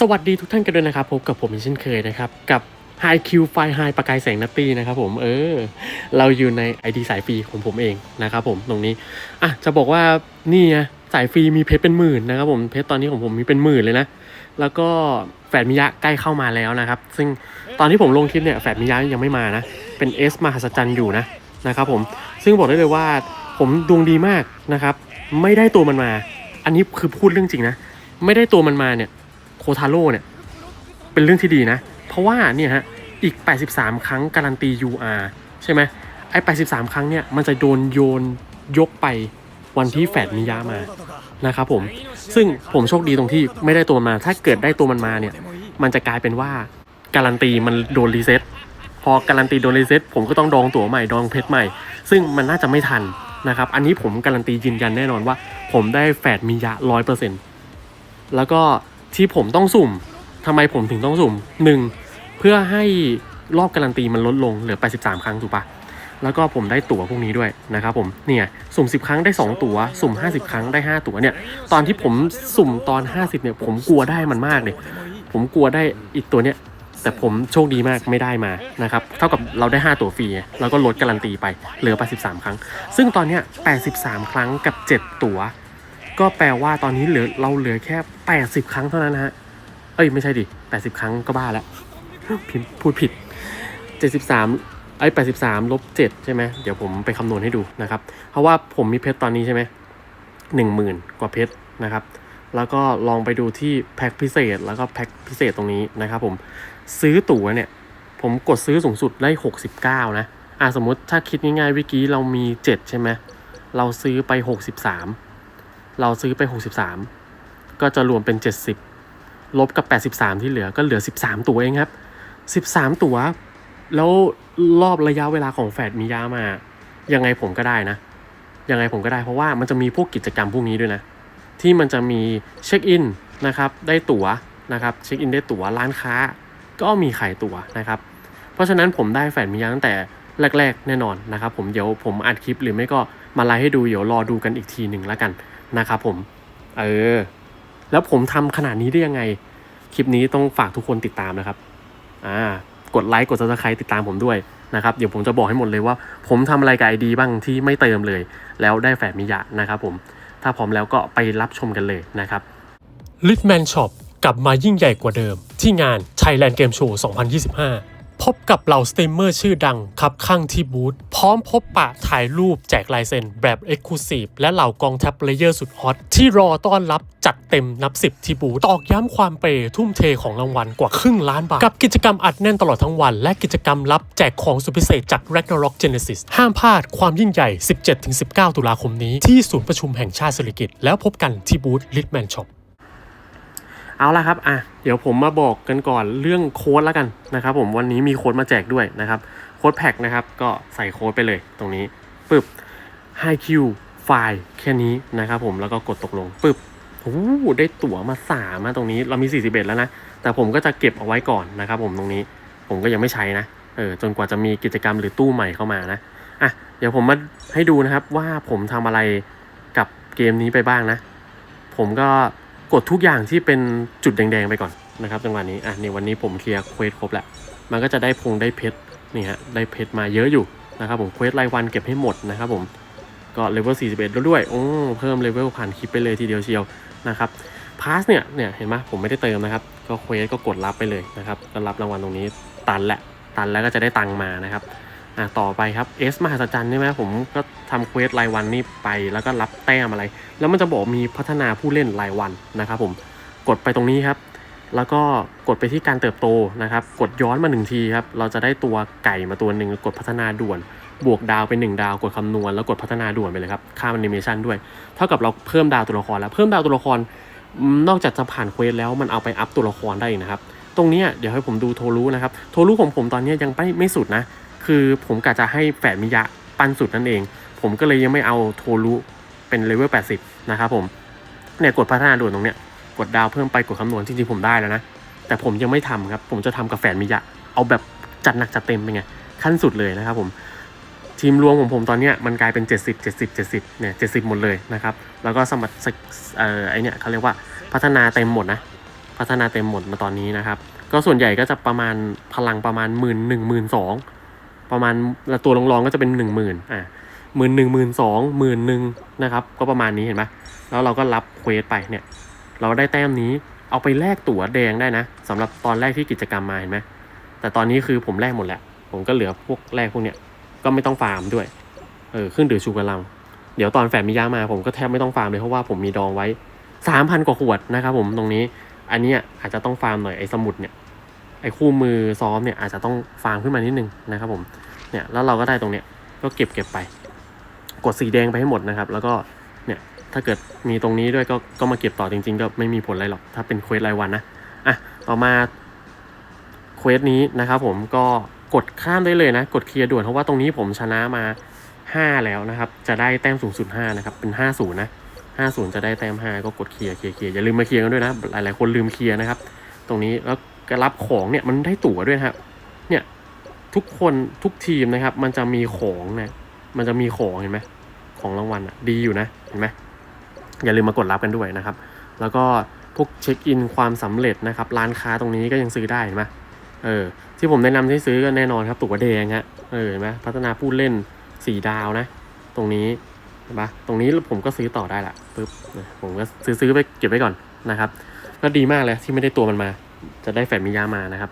สวัสดีทุกท่านกันด้วยนะครับพบกับผมเช่นเคยนะครับ กับ High Q File High ประกายแสงนัตตี้นะครับผมเออ เราอยู่ใน ID สายฟรีของผมเองนะครับผมตรงนี้อะจะบอกว่านี่ไงสายฟรีมีเพชรเป็นหมื่นนะครับผมเพชรตอนนี้ของผมมีเป็นหมื่นเลยนะ แล้วก็แฝดมิยะใกล้เข้ามาแล้วนะครับ ซึ่งตอนที่ผมลงคลิปเนี่ยแฝดมิยะยังไม่มานะ เป็นเอสมหัศจรรย์อยู่นะนะครับผมซึ่งบอกได้เลยว่าผมดวงดีมากนะครับ ไม่ได้ตัวมันมา อันนี้คือพูดเรื่องจริงนะ ไม่ได้ตัวมันมาเนี่ย ทาโร่เนี่ย เป็นเรื่องที่ดีนะ เพราะว่าเนี่ยฮะอีก 83 ครั้งการันตี UR ใช่ไหมไอ้83 ครั้งเนี่ยมันจะโดนโยนยกไปวันที่แฟดมิยามานะครับผม ซึ่งผมโชคดีตรงที่ไม่ได้ตัวมันมา ถ้าเกิดได้ตัวมันมาเนี่ย มันจะกลายเป็นว่าการันตีมันโดนรีเซ็ตพอการันตีโดนรีเซ็ตผมก็ต้องดองตั๋วใหม่ดองเพชรใหม่ ซึ่งมันน่าจะไม่ทันนะครับ อันนี้ผมการันตียืนยันแน่นอนว่า ผมได้แฟดมิยะร้อยเปอร์เซ็นต์แล้วก็ ที่ผมต้องสุ่มทำไมผมถึงต้องสุ่มหนึ่งเพื่อให้รอบการันตีมันลดลงเหลือ 83 ครั้งถูกปะแล้วก็ผมได้ตั๋วพวกนี้ด้วยนะครับผมเนี่ยสุ่ม 10 ครั้งได้ 2 ตั๋ว สุ่ม 50 ครั้งได้ 5 ตั๋วเนี่ยตอนที่ผมสุ่มตอน 50เนี่ยผมกลัวได้มันมากเลย ผมกลัวได้อีกตัวเนี้ยแต่ผมโชคดีมากไม่ได้มานะครับเท่ากับเราได้ 5 ตั๋วฟรีแล้วก็ลดการันตีไปเหลือ83 ครั้ง ซึ่งตอนเนี้ย83 ครั้งกับ 7 ตั๋ว ก็แปลว่าตอนนี้เหลือเราเหลือแค่ 80 ครั้งเท่านั้นนะฮะ เอ้ยไม่ใช่ดิ 80 ครั้งก็บ้าแล้วพิมพ์พูดผิด 73ไอ้ย83ลบ7ใช่ไหมเดี๋ยวผมไปคำนวณให้ดูนะครับ เพราะว่าผมมีเพชรตอนนี้ใช่ไหม10,000กว่าเพชรนะครับ แล้วก็ลองไปดูที่แพ็คพิเศษแล้วก็แพ็คพิเศษตรงนี้นะครับผมซื้อตั๋วเนี่ย ผมกดซื้อสูงสุดได้ 69 นะอะสมมติถ้าคิดง่ายๆเมื่อกี้เรามี 7 ใช่ไหมเราซื้อไป 63 เราซื้อไป 63 ก็จะรวมเป็น 70 ลบกับ 83 ที่เหลือก็เหลือ 13 ตัวเองครับ 13 ตัว แล้วรอบระยะเวลาของแฟดมียามา ยังไงผมก็ได้นะ ยังไงผมก็ได้เพราะว่ามันจะมีพวกกิจกรรมพวกนี้ด้วยนะ ที่มันจะมีเช็คอินนะครับ ได้ตั๋วนะครับ เช็คอินได้ตั๋วร้านค้า ก็มีขายตั๋วนะครับ เพราะฉะนั้นผมได้แฟนมียาตั้งแต่แรก ๆ แน่นอนนะครับ ผมเดี๋ยวผมอัดคลิปหรือไม่ก็มาไลฟ์ให้ดูเดี๋ยวรอดูกันอีกทีหนึ่งแล้วกัน นะครับผม เออ แล้วผมทำขนาดนี้ได้ยังไง คลิปนี้ต้องฝากทุกคนติดตามนะครับ อ่า กดไลค์กด subscribe ติดตามผมด้วยนะครับ เดี๋ยวผมจะบอกให้หมดเลยว่า ผมทำอะไรกับไอดีบ้างที่ไม่เติมเลย แล้วได้แฝดมิยะนะครับผม ถ้าพร้อมแล้วก็ไปรับชมกันเลยนะครับ Litman Shop กลับมายิ่งใหญ่กว่าเดิม ที่งาน Thailand Game Show 2025 พบกับเหล่าสตรีมเมอร์ชื่อดังคับข้างที่บูธพร้อมพบปะถ่ายรูปแจกลายเซ็นแบบ e x c l u s i v e และเหล่ากองทัพเลเยอร์สุดฮอตที่รอต้อนรับจัดเต็มนับสิบที่บูธตอกย้ำความเปย์ทุ่มเทของรางวัลกว่าครึ่งล้านบาท กับกิจกรรมอัดแน่นตลอดทั้งวัน และกิจกรรมลับแจกของสุดพิเศษจาก Ragnarok Genesis ห้ามพลาดความยิ่งใหญ่ 17-19 ตุลาคมนี้ที่ศูนย์ประชุมแห่งชาติสิริกิติ์แล้วพบกันที่บูธ Litman Shop เอาละครับอะเดี๋ยวผมมาบอกกันก่อนเรื่องโค้ดแล้วกันนะครับ ผมวันนี้มีโค้ดมาแจกด้วยนะครับโค้ดแพ็กนะครับ ก็ใส่โค้ดไปเลยตรงนี้ปึ๊บ High Q ไฟล์แค่นี้นะครับผมแล้วก็กดตกลงปึ๊บโอ้ได้ตั๋วมาสามาตรงนี้เรามี 41 แล้วนะ แต่ผมก็จะเก็บเอาไว้ก่อนนะครับผมตรงนี้ผมก็ยังไม่ใช้นะเออจนกว่าจะมีกิจกรรมหรือตู้ใหม่เข้ามานะอะเดี๋ยวผมมาให้ดูนะครับว่าผมทำอะไรกับเกมนี้ไปบ้างนะ ผมก็ กดทุกอย่างที่เป็นจุดแดงๆไปก่อนนะครับจังหวะนี้อะนี่วันนี้ผมเคลียร์เควสครบแล้วมันก็จะได้พงได้เพชรนี่ฮะได้เพชรมาเยอะอยู่นะครับผมเควสรายวันเก็บให้หมดนะครับผมก็เลเวล41 แล้วด้วยโอ้เพิ่มเลเวลผ่านคลิปไปเลยทีเดียวเชียวนะครับพาสเนี่ยเนี่ยเห็นไหมผมไม่ได้เติมนะครับ ก็เควสก็กดรับไปเลยนะครับก็รับรางวัลตรงนี้ตันแหละตันแล้วก็จะได้ตังมานะครับ อะต่อไปครับเอสมหัศจรรย์ใช่ไหมผมก็ทำเควสรายวันนี่ไปแล้วก็รับแต้มอะไร แล้วมันจะบอกมีพัฒนาผู้เล่นรายวันนะครับผมกดไปตรงนี้ครับ แล้วก็กดไปที่การเติบโตนะครับ กดย้อนมาหนึ่งทีครับ เราจะได้ตัวไก่มาตัวหนึ่งกดพัฒนาด่วน บวกดาวเป็น1ดาวกดคำนวณ แล้วกดพัฒนาด่วนไปเลยครับค่าแอนิเมชันด้วย เท่ากับเราเพิ่มดาวตัวละครแล้วเพิ่มดาวตัวละครนอกจากจะผ่านเควสแล้วมันเอาไปอัพตัวละครได้นะครับ ตรงนี้เดี๋ยวให้ผมดูโทรุนะครับ โทรุของผมตอนนี้ยยังไม่ไม่สุดนะ คือผมกะจะให้แฝดมิยะปั้นสุดนั่นเอง ผมก็เลยยังไม่เอาโทรุเป็นเลเวล 80 นะครับผม เนี่ยกดพัฒนาด่วนตรงเนี้ย กดดาวเพิ่มไปกดคำนวณจริงๆผมได้แล้วนะ แต่ผมยังไม่ทำครับ ผมจะทำกับแฝดมิยะ เอาแบบจัดหนักจัดเต็มเป็นไง ขั้นสุดเลยนะครับผมทีมรวมของผมตอนเนี้ยมันกลายเป็น 70 70 70เนี่ย70 หมดเลยนะครับ แล้วก็สมัครเอ่อไอเนี่ยเขาเรียกว่าพัฒนาเต็มหมดนะ พัฒนาเต็มหมดมาตอนนี้นะครับ ก็ส่วนใหญ่ก็จะประมาณพลังประมาณหมื่นหนึ่งหมื่นสอง ประมาณตัวรองๆก็จะเป็นหนึ่งหมื่นอ่าหมื่นหนึ่งหมื่นสองหมื่นหนึ่งนะครับ ก็ประมาณนี้เห็นไหมแล้วเราก็รับเควสไปเนี่ย เราได้แต้มนี้เอาไปแลกตั๋วแดงได้นะสำหรับตอนแรกที่กิจกรรมมาเห็นไหมแต่ตอนนี้คือผมแลกหมดแล้ว ผมก็เหลือพวกแรกพวกเนี้ยก็ไม่ต้องฟาร์มด้วยเออขึ้นดือชูกระลัง เดี๋ยวตอนแฝดมิยามาผมก็แทบไม่ต้องฟาร์มเลยเพราะว่าผมมีดองไว้สามพันกว่าขวดนะครับผมตรงนี้อันนี้อาจจะต้องฟาร์มหน่อยไอ้สมุดเนี่ย ไอ้คู่มือซ้อมเนี่ยอาจจะต้องฟาร์มขึ้นมานิดนึงนะครับผมเนี่ยแล้วเราก็ได้ตรงเนี้ยก็เก็บเก็บไป กดสีแดงไปให้หมดนะครับ แล้วก็เนี่ยถ้าเกิดมีตรงนี้ด้วยก็ก็มาเก็บต่อจริง ๆ ก็ไม่มีผลอะไรหรอกถ้าเป็นเควสรายวันนะอะต่อมาเควสนี้นะครับผมก็กดข้ามได้เลยนะ กดเคลียร์ด่วนเพราะว่าตรงนี้ผมชนะมา 5 แล้วนะครับ จะได้แต้มสูงสุด5นะครับเป็น 50นะ50 จะได้แต้ม5ก็กดเคลียร์เคลียร์เคลียร์อย่าลืมมาเคลียร์กันด้วยนะหลายๆคนลืมเคลียร์นะครับ ตรงนี้แล้ว การรับของเนี่ยมันได้ตั๋วด้วยนะครับเนี่ยทุกคนทุกทีมนะครับ มันจะมีของเนี่ยมันจะมีของเห็นไหมของรางวัลอะดีอยู่นะเห็นไหมอย่าลืมมากดรับกันด้วยนะครับ แล้วก็พวกเช็คอินความสำเร็จนะครับร้านค้าตรงนี้ก็ยังซื้อได้เห็นไหมเออที่ผมแนะนำให้ซื้อก็แน่นอนครับตั๋วแดงฮะเออเห็นไหมพัฒนาผู้เล่นสี่ดาวนะ ตรงนี้เห็นปะตรงนี้ผมก็ซื้อต่อได้ละปึ๊บผมก็ซื้อซื้อไปเก็บไว้ก่อนนะครับ ก็ดีมากเลยที่ไม่ได้ตัวมันมา จะได้แฟดมิยามานะครับ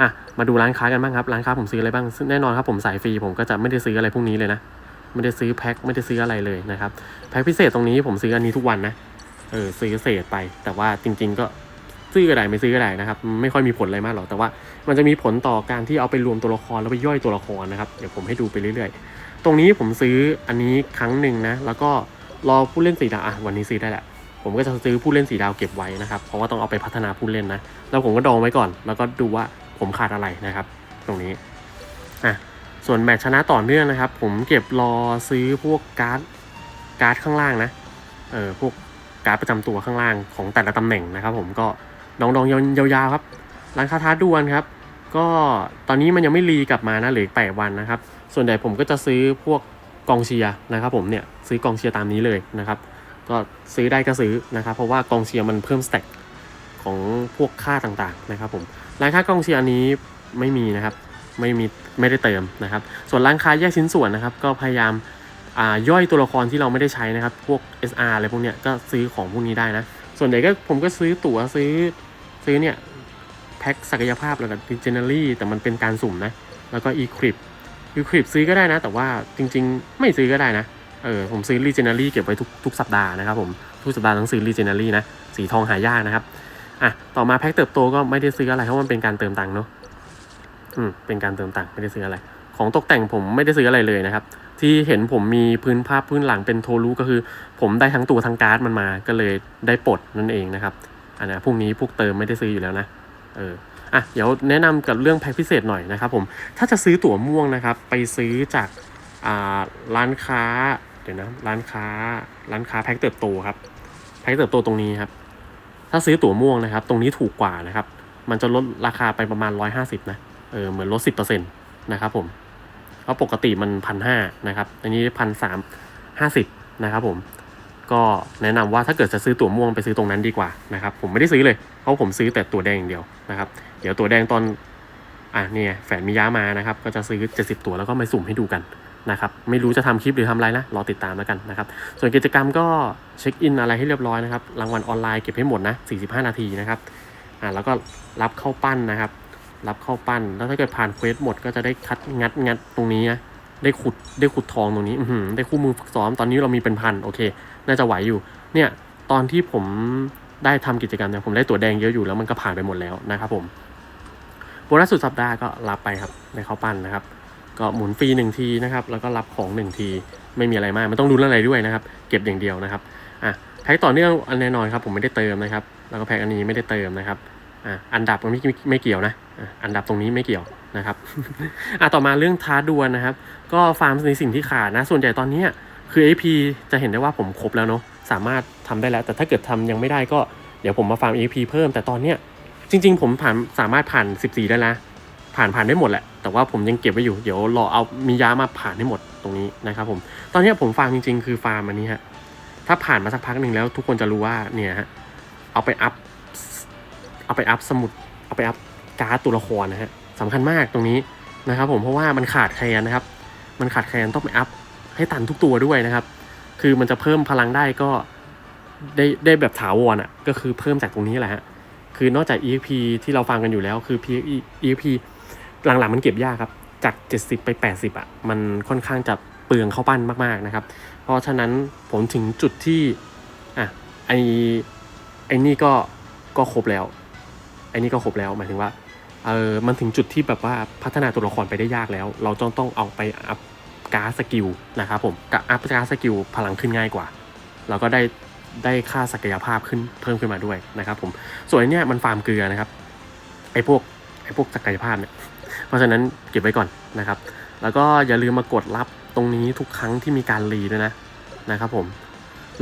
อะมาดูร้านค้ากันบ้างครับร้านค้าผมซื้ออะไรบ้างแน่นอนครับผมสายฟรีผมก็จะไม่ได้ซื้ออะไรพวกนี้เลยนะไม่ได้ซื้อแพ็คไม่ได้ซื้ออะไรเลยนะครับแพ็คพิเศษตรงนี้ผมซื้ออันนี้ทุกวันนะเออซื้อเศษไป แต่ว่าจริง ๆ ก็ซื้อก็ได้ไม่ซื้อก็ได้นะครับ ไม่ค่อยมีผลอะไรมากหรอกแต่ว่า มันจะมีผลต่อการที่เอาไปรวมตัวละครแล้วไปย่อยตัวละครนะครับเดี๋ยวผมให้ดูไปเรื่อยๆ ตรงนี้ผมซื้ออันนี้ครั้งหนึ่งนะแล้วก็รอผู้เล่นสีดาอะวันนี้ซื้อได้แหละ ผมก็จะซื้อผู้เล่นสีดาวเก็บไว้นะครับ เพราะว่าต้องเอาไปพัฒนาผู้เล่นนะ แล้วผมก็ดองไว้ก่อน แล้วก็ดูว่าผมขาดอะไรนะครับ ตรงนี้ อะ ส่วนแมตช์ชนะต่อเนื่องนะครับ ผมเก็บรอซื้อพวกการ์ด การ์ดข้างล่างนะ เออ พวกการ์ดประจำตัวข้างล่างของแต่ละตำแหน่งนะครับ ผมก็ดองดองๆยาวๆครับ ร้านค้าท้าด่วนครับ ก็ตอนนี้มันยังไม่รีกลับมานะเหลืออีกแปดวันนะครับ ส่วนใหญ่ผมก็จะซื้อพวกกองเชียร์นะครับ ผมเนี่ยซื้อกองเชียร์ตามนี้เลยนะครับ ก็ซื้อได้ก็ซื้อนะครับ เพราะว่ากองเชียร์มันเพิ่มสเต็กของพวกค่าต่างๆนะครับผมร้านค้ากองเชียร์อันนี้ไม่มีนะครับไม่มีไม่ได้เติมนะครับ ส่วนร้านค้าแยกชิ้นส่วนนะครับ ก็พยายามาย่อยตัวละครที่เราไม่ได้ใช้นะครับ พวก SR อะไรพวกเนี้ยก็ซื้อของพวกนี้ได้นะ ส่วนใหญ่ก็ผมก็ซื้อตั๋วซื้อซื้อเนี่ยแพ็คศักยภาพแล้วกับ Legendary แต่มันเป็นการสุ่มนะ แล้วก็ Equip Equip ซื้อก็ได้นะ แต่ว่าจริงๆ ไม่ซื้อก็ได้นะ เออผมซื้อ Legendary เก็บไว้ทุกทุกสัปดาห์นะครับผมทุกสัปดาห์ต้องซื้อ Legendary นะสีทองหายากนะครับอะต่อมาแพ็คเติบโตก็ไม่ได้ซื้ออะไรเพราะมันเป็นการเติมตังค์เนาะอืมเป็นการเติมตังค์ไม่ได้ซื้ออะไร ของตกแต่งผมไม่ได้ซื้ออะไรเลยนะครับ ที่เห็นผมมีพื้นภาพพื้นหลังเป็นโทรูก็คือ ผมได้ทั้งตัวทั้งการ์ดมันมาก็เลยได้ปลดนั่นเองนะครับอันนี้พวกนี้พวกเติมไม่ได้ซื้ออยู่แล้วนะเอออะเดี๋ยวแนะนำกับเรื่องแพ็คพิเศษหน่อยนะครับผมถ้าจะซื้อตั๋วม่วงนะครับ ไปซื้อจาก ร้านค้าเดี๋ยวนะร้านค้าร้านค้าแพ็คเติบโตครับแพ็คเติบโตตรงนี้ครับ ถ้าซื้อตั๋วม่วงนะครับ ตรงนี้ถูกกว่านะครับ มันจะลดราคาไปประมาณ 150นะเออเหมือนลด 10%นะครับผมเพราะปกติมันพันห้านะครับอันนี้พันสามห้าสิบนะครับผมก็แนะนำว่าถ้าเกิดจะซื้อตั๋วม่วงไปซื้อตรงนั้นดีกว่านะครับผมไม่ได้ซื้อเลยเพราะผมซื้อแต่ตั๋วแดงอย่างเดียวนะครับ เดี๋ยวตั๋วแดงตอนอะเนี่ยแฝดมิยามานะครับ ก็จะซื้อ 70 ตั๋วแล้วก็มาสุ่มให้ดูกัน นะครับไม่รู้จะทำคลิปหรือทำอะไรนะรอติดตามแล้วกันนะครับส่วนกิจกรรมก็เช็คอินอะไรให้เรียบร้อยนะครับรางวัลออนไลน์เก็บให้หมดนะ 45 นาทีนะครับอ่าแล้วก็รับเข้าปั้นนะครับ รับเข้าปั้น แล้วถ้าเกิดผ่านเควสหมดก็จะได้คัดงัดงัดตรงนี้นะได้ขุดได้ขุดทองตรงนี้อืได้คู่มือฝึกซ้อมตอนนี้เรามีเป็นพันโอเค น่าจะไหวอยู่ เนี่ยตอนที่ผมได้ทำกิจกรรมเนี่ยผมได้ตัวแดงเยอะอยู่แล้วมันก็ผ่านไปหมดแล้วนะครับผมโบนัสสุดสัปดาห์ก็รับไปครับในข้าวปั้นนะครับ ก็หมุนฟรีหนึ่งทีนะครับ แล้วก็รับของหนึ่งที ไม่มีอะไรมากไม่ต้องดูเรื่องอะไรด้วยนะครับ เก็บอย่างเดียวนะครับ อะแพ็คต่อเนื่องอันแน่นอนครับ ผมไม่ได้เติมนะครับ แล้วก็แพ็คอันนี้ไม่ได้เติมนะครับ อะอันดับมันไม่ไม่ไม่เกี่ยวนะอะอันดับตรงนี้ไม่เกี่ยวนะครับ อะต่อมาเรื่องท้าดวลนะครับ ก็ฟาร์มในสิ่งที่ขาดนะ ส่วนใหญ่ตอนนี้คือ AP จะเห็นได้ว่าผมครบแล้วเนาะ สามารถทำได้แล้ว แต่ถ้าเกิดทำยังไม่ได้ก็เดี๋ยวผมมาฟาร์ม AP เพิ่ม แต่ตอนเนี้ยจริง ๆ ผมผ่านสามารถผ่าน 14 ได้แล้วผ่านผ่านได้หมดแหละ แต่ว่าผมยังเก็บไว้อยู่เดี๋ยวรอเอามียามาผ่านให้หมดตรงนี้นะครับผมตอนนี้ผมฟาร์มจริง ๆ คือฟาร์มอันนี้ฮะถ้าผ่านมาสักพักหนึ่งแล้วทุกคนจะรู้ว่าเนี่ยฮะเอาไปอัพเอาไปอัพสมุดเอาไปอัพการ์ดตัวละครนะฮะสำคัญมากตรงนี้นะครับผมเพราะว่ามันขาดแคลนนะครับ มันขาดแคลนต้องไปอัพให้ตันทุกตัวด้วยนะครับ คือมันจะเพิ่มพลังได้ก็ได้ได้แบบถาวรอะก็คือเพิ่มจากตรงนี้แหละฮะคือนอกจาก EXP ที่เราฟังกันอยู่แล้วคือ EXP หลังๆมันเก็บยากครับ จาก 70 ไป 80อะ มันค่อนข้างจะเปลืองเข้าปั้นมากๆนะครับ เพราะฉะนั้นผมถึงจุดที่ อะ ไอไอนี่ก็ ก็ครบแล้ว ไอนี่ก็ครบแล้ว หมายถึงว่า เออมันถึงจุดที่แบบว่าพัฒนาตัวละครไปได้ยากแล้ว เราต้องต้องเอาไปอัพการ์สกิลนะครับผมกับอัพการ์สกิลพลังขึ้นง่ายกว่า เราก็ได้ได้ค่าศักยภาพขึ้นเพิ่มขึ้นมาด้วยนะครับผม ส่วนนเนี้ยมันฟาร์มเกลือนะครับ ไอพวกไอพวกศักยภาพเนี่ย เพราะฉะนั้นเก็บไว้ก่อนนะครับ แล้วก็อย่าลืมมากดรับตรงนี้ทุกครั้งที่มีการรีด้วยนะนะครับผม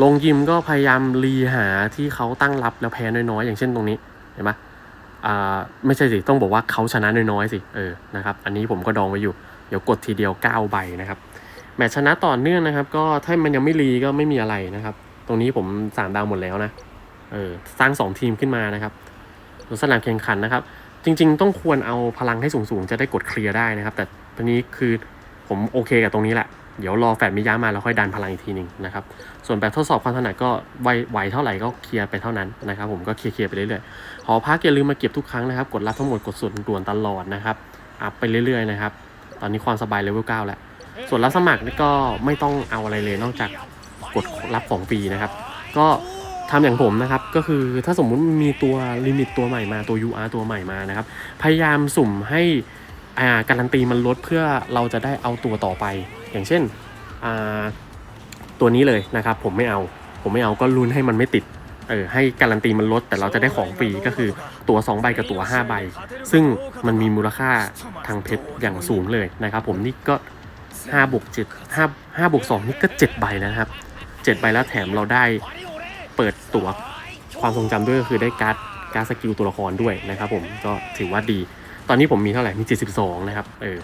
ลงยิมก็พยายามรีหาที่เขาตั้งรับแล้วแพ้น้อยๆ อย่างเช่นตรงนี้เห็นไหมอ่าไม่ใช่สิต้องบอกว่าเขาชนะน้อยๆสิเออนะครับอันนี้ผมก็ดองไว้อยู่เดี๋ยวกดทีเดียว 9 ใบนะครับแมตชนะต่อเนื่องนะครับ ก็ถ้ามันยังไม่รีก็ไม่มีอะไรนะครับ ตรงนี้ผมสามดาวหมดแล้วนะเออสร้าง 2 ทีมขึ้นมานะครับส่วนสนามแข่งขันนะครับ จริง ๆ ต้องควรเอาพลังให้สูงๆ จะได้กดเคลียร์ได้นะครับ แต่ทีนี้คือผมโอเคกับตรงนี้แหละ เดี๋ยวรอแฟดมิยามาแล้วค่อยดันพลังอีกทีหนึ่งนะครับ ส่วนแบบทดสอบความถนัดก็ไหวไหวเท่าไหร่ก็เคลียร์ไปเท่านั้นนะครับ ผมก็เคลียร์ไปเรื่อยๆหอพักอย่าลืมมาเก็บทุกครั้งนะครับ กดรับทั้งหมดกดส่วนด่วนตลอดนะครับ อัพไปเรื่อยๆนะครับ ตอนนี้ความสบายเลเวล9แล้ว ส่วนรับสมัครนี่ก็ไม่ต้องเอาอะไรเลยนอกจากกดรับของฟรีนะครับ ก็ ทำอย่างผมนะครับ ก็คือถ้าสมมุติมีตัวลิมิตตัวใหม่มาตัว UR ตัวใหม่มานะครับ พยายามสุ่มให้อ่าการันตีมันลดเพื่อเราจะได้เอาตัวต่อไป อย่างเช่นอ่าตัวนี้เลยนะครับ ผมไม่เอา ผมไม่เอาก็ลุ้นให้มันไม่ติดเออให้การันตีมันลด แต่เราจะได้ของฟรีก็คือตัว 2 ใบกับตัว 5 ใบ ซึ่งมันมีมูลค่าทางเพชรอย่างสูงเลยนะครับ ผมนี่ก็5บวก7 5 5บวก2นี่ก็ 7 ใบแล้วนะครับ 7 ใบแล้วแถมเราได้ เปิดตัวความทรงจำด้วยก็คือได้การ์ดการ์ดสกิลตัวละครด้วยนะครับผมก็ถือว่าดี ตอนนี้ผมมีเท่าไหร่มี 72 นะครับ เออ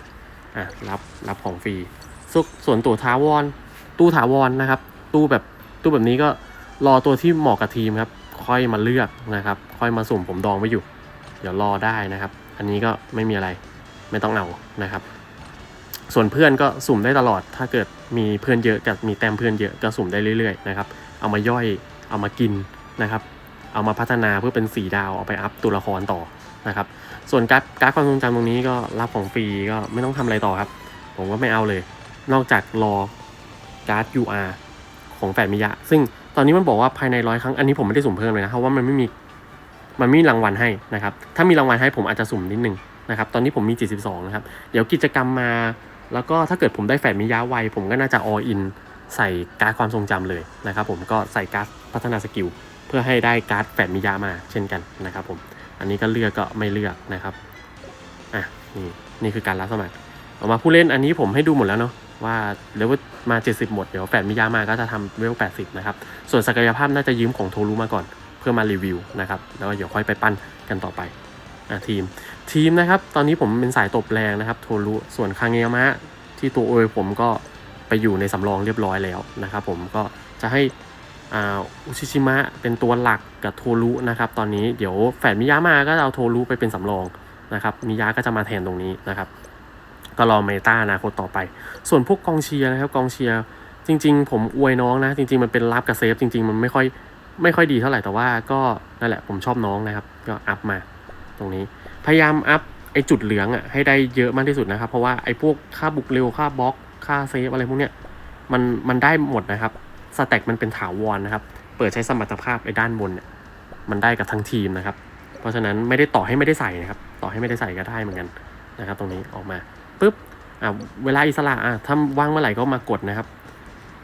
อะรับรับของฟรีสส่วนตัวทาวรตู้ถาวรนะครับ ตู้แบบตู้แบบนี้ก็รอตัวที่เหมาะกับทีมครับค่อยมาเลือกนะครับ ค่อยมาสุ่มผมดองไว้อยู่ เดี๋ยวรอได้นะครับ อันนี้ก็ไม่มีอะไรไม่ต้องเอานะครับ ส่วนเพื่อนก็สุ่มได้ตลอด ถ้าเกิดมีเพื่อนเยอะกับมีแต้มเพื่อนเยอะก็สุ่มได้เรื่อยๆนะครับ เอามาย่อย เอามากินนะครับเอามาพัฒนาเพื่อเป็นสีดาวเอาไปอัพตัวละครต่อนะครับส่วนการ์ดการ์ดความทรงจำตรงนี้ก็รับของฟรีก็ไม่ต้องทำอะไรต่อครับ ผมก็ไม่เอาเลย นอกจากรอการ์ด UR ของแฟดมิยะ ซึ่งตอนนี้มันบอกว่าภายในร้อยครั้งอันนี้ผมไม่ได้สุ่มเพิ่มเลยนะเพราะว่ามันไม่มีมันไม่มีรางวัลให้นะครับ ถ้ามีรางวัลให้ผมอาจจะสุ่มนิดนึงนะครับ ตอนนี้ผมมี 72 นะครับ เดี๋ยวกิจกรรมมา แล้วก็ถ้าเกิดผมได้แฟดมิยะไวผมก็น่าจะ all in ใส่การ์ดความทรงจำเลยนะครับ ผมก็ใส่การ์ด พัฒนาสกิลเพื่อให้ได้การ์ดแฟดมิยะมาเช่นกันนะครับผม อันนี้ก็เลือกก็ไม่เลือกนะครับ อะนี่นี่คือการรับสมัครออกมาผู้เล่นอันนี้ผมให้ดูหมดแล้วเนาะว่าเลเวลมา 70 หมด เดี๋ยวแฟดมิยามาก็จะทำเลเวล80 นะครับ ส่วนศักยภาพน่าจะยืมของโทรุมาก่อนเพื่อมารีวิวนะครับ แล้วก็เดี๋ยวค่อยไปปั้นกันต่อไปอะทีมทีมนะครับ ตอนนี้ผมเป็นสายตบแรงนะครับ โทรุส่วนคางเงยมะที่ตัวโอยผมก็ไปอยู่ในสำรองเรียบร้อยแล้วนะครับผมก็จะให้ อุชิชิมะเป็นตัวหลักกับโทรุนะครับ ตอนนี้เดี๋ยวแฝดมิยะมาก็เอาโทรุไปเป็นสำรองนะครับมิยะก็จะมาแทนตรงนี้นะครับ ก็รอเมตาอนาคตต่อไป ส่วนพวกกองเชียร์นะครับกองเชียร์จริง ๆ ผมอวยน้องนะ จริง ๆ มันเป็นรับกับเซฟจริง ๆ มันไม่ค่อยไม่ค่อยดีเท่าไหร่แต่ว่าก็นั่นแหละผมชอบน้องนะครับ ก็อัพมาตรงนี้ พยายามอัพไอจุดเหลืองอะให้ได้เยอะมากที่สุดนะครับ เพราะว่าไอพวกค่าบุกเร็วค่าบล็อกค่าเซฟอะไรพวกเนี้ยมันมันได้หมดนะครับ สแต็กมันเป็นถาวรนะครับ เปิดใช้สมรรถภาพไอ้ด้านบนเนี่ยมันได้กับทั้งทีมนะครับ เพราะฉะนั้นไม่ได้ต่อให้ไม่ได้ใส่นะครับ ต่อให้ไม่ได้ใส่ก็ได้เหมือนกันนะครับ ตรงนี้ออกมาปุ๊บอ่าเวลาอิสระอะถ้าว่างเมื่อไหร่ก็มากดนะครับ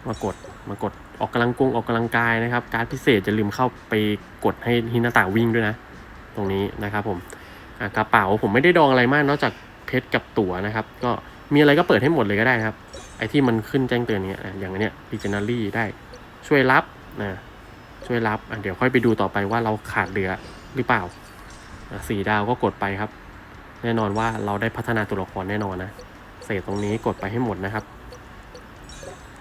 มากดมากดออกกำลังกงออกกำลังกายนะครับ การพิเศษจะลืมเข้าไปกดให้ฮินาตาวิ่งด้วยนะ ตรงนี้นะครับผมอะกระเป๋าผมไม่ได้ดองอะไรมากนอกจากเพชรกับตั๋วนะครับ ก็มีอะไรก็เปิดให้หมดเลยก็ได้นะครับ ไอที่มันขึ้นแจ้งเตือนเนี้ยอย่างเนี้ย Legendary ได้ช่วยรับนะช่วยรับเดี๋ยวค่อยไปดูต่อไปว่าเราขาดเหลือหรือเปล่าสี่ดาวก็กดไปครับ แน่นอนว่าเราได้พัฒนาตัวละครแน่นอนนะเศษตรงนี้กดไปให้หมดนะครับ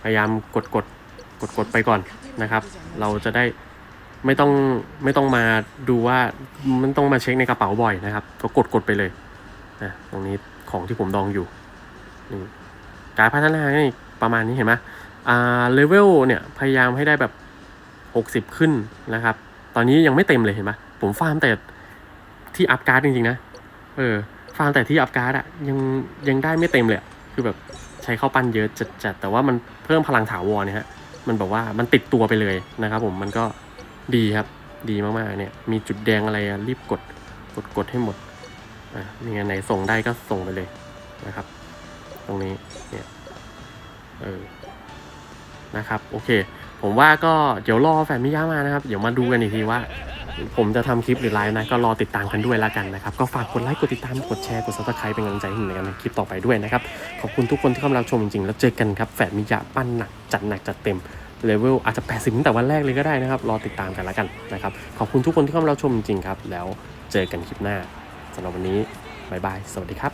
พยายามกดกดกดกดไปก่อนนะครับ เราจะได้ไม่ต้องไม่ต้องมาดูว่ามันต้องมาเช็คในกระเป๋าบ่อยนะครับ ก็กดกดไปเลยนะตรงนี้ของที่ผมดองอยู่นี่ การพัฒนานี่ประมาณนี้เห็นไหมอ่าเลเวลเนี่ยพยายามให้ได้แบบหกสิบขึ้นนะครับ ตอนนี้ยังไม่เต็มเลยเห็นไหมผมฟาร์มแต่ที่อัพการ์ดจริงๆนะเออฟาร์มแต่ที่อัพการ์ดอะยังยังได้ไม่เต็มเลยคือแบบใช้ข้าวปั้นเยอะจัดๆแต่ว่ามันเพิ่มพลังถาวรเนี่ยฮะมันแบบว่ามันติดตัวไปเลยนะครับ ผมมันก็ดีครับดีมากๆเนี่ย มีจุดแดงอะไรรีบกดกดกดให้หมดอะมีอันไหนส่งได้ก็ส่งไปเลยนะครับ รงนี้เนี่ยเออนะครับโอเค ผมว่าก็เดี๋ยวรอแฟนมิยามานะครับ เดี๋ยวมาดูกันอีกทีว่า ผมจะทำคลิปหรือไลฟ์นะ ก็รอติดตามกันด้วยละกันนะครับ ก็ฝากกดไลค์กดติดตามกดแชร์กดซับสไครป์เป็นกำลังใจให้ผมในการทำคลิปต่อไปด้วยนะครับ ขอบคุณทุกคนที่เข้ามารับชมจริงๆ แล้วเจอกันครับแฝดมิยะปั้นหนักจัดหนักจัดเต็มเลเวลอาจจะ 80 ตั้งแต่วันแรกเลยก็ได้นะครับ รอติดตามกันละกันนะครับ ขอบคุณทุกคนที่เข้ามารับชมจริงๆครับ แล้วเจอกันคลิปหน้าสำหรับวันนี้บายบาย สวัสดีครับ